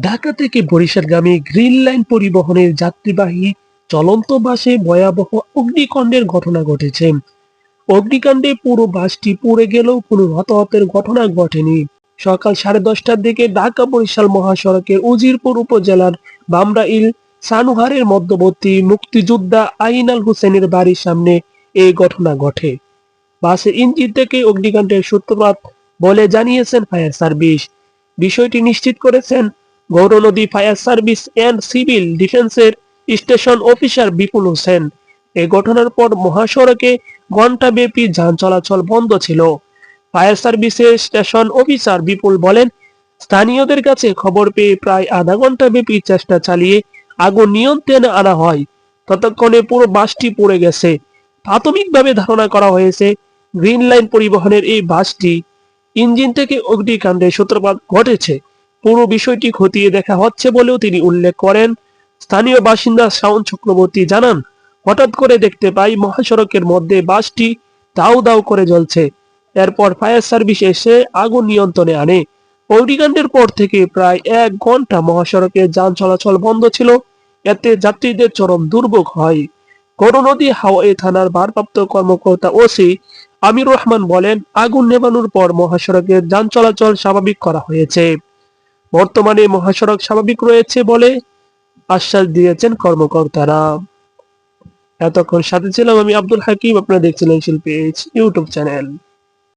ঢাকা থেকে বরিশালগামী green line পরিবহনের যাত্রীবাহী চলন্ত বাসে ভয়াবহ অগ্নিকাণ্ডের ঘটনা ঘটেছে। অগ্নিকাণ্ডে পুরো বাসটি পুড়ে গেলেও কোনো হতাহতের ঘটনা ঘটেনি। সকাল সাড়ে দশটার দিকে ঢাকা বরিশাল মহাসড়কের উজিরপুর উপজেলার বামরাইল সানুহারের মধ্যবর্তী মুক্তিযোদ্ধা আইনাল হোসেনের বাড়ির সামনে এই ঘটনা ঘটে। বাসের ইঞ্জিন থেকে অগ্নিকাণ্ডের সূত্রপাত বলে জানিয়েছেন ফায়ার সার্ভিস। বিষয়টি নিশ্চিত করেছেন Gournadi fire service and civil ডিফেন্সের স্টেশন অফিসার বিপুল হোসেন। এই ঘটনার পর মহাসড়কে ঘণ্টাব্যাপী যান চলাচল বন্ধ ছিল। ফায়ার সার্ভিসের স্টেশন অফিসার বিপুল বলেন, স্থানীয়দের কাছে খবর পেয়ে প্রায় আধা ঘণ্টা ব্যাপী চেষ্টা চালিয়ে আগুন নিয়ন্ত্রণে আনা হয়। ততক্ষণে পুরো বাসটি পড়ে গেছে। প্রাথমিকভাবে ধারণা করা হয়েছে, গ্রিন লাইন পরিবহনের এই বাসটি ইঞ্জিন থেকে অগ্নিকাণ্ডের সূত্রপাত ঘটেছে। পুরো বিষয়টি খতিয়ে দেখা হচ্ছে বলেও তিনি উল্লেখ করেন। স্থানীয় বাসিন্দা শাওন চক্রবর্তী জানান, হঠাৎ করে দেখতে পাই মহাসড়কের মধ্যে বাসটি দাউ দাউ করে জ্বলছে। এরপর ফায়ার সার্ভিস এসে আগুন নিয়ন্ত্রণে আনে। অগ্নিকাণ্ডের পর থেকে প্রায় এক ঘণ্টা মহাসড়কে যান চলাচল বন্ধ ছিল। এতে যাত্রীদের চরম দুর্ভোগ হয়। করুণদী হাওয়াই থানার ভারপ্রাপ্ত কর্মকর্তা ওসি আমির রহমান বলেন, আগুন নেভানোর পর মহাসড়কের যান চলাচল স্বাভাবিক করা হয়েছে। বর্তমানে মহাসড়ক স্বাভাবিক রয়েছে বলে আশ্বাস দিয়েছেন কর্মকর্তারা। এতক্ষণ সাথে ছিলাম আমি আব্দুল হাকিম, আপনারা দেখছিলেন শিল্পী ইউটিউব চ্যানেল।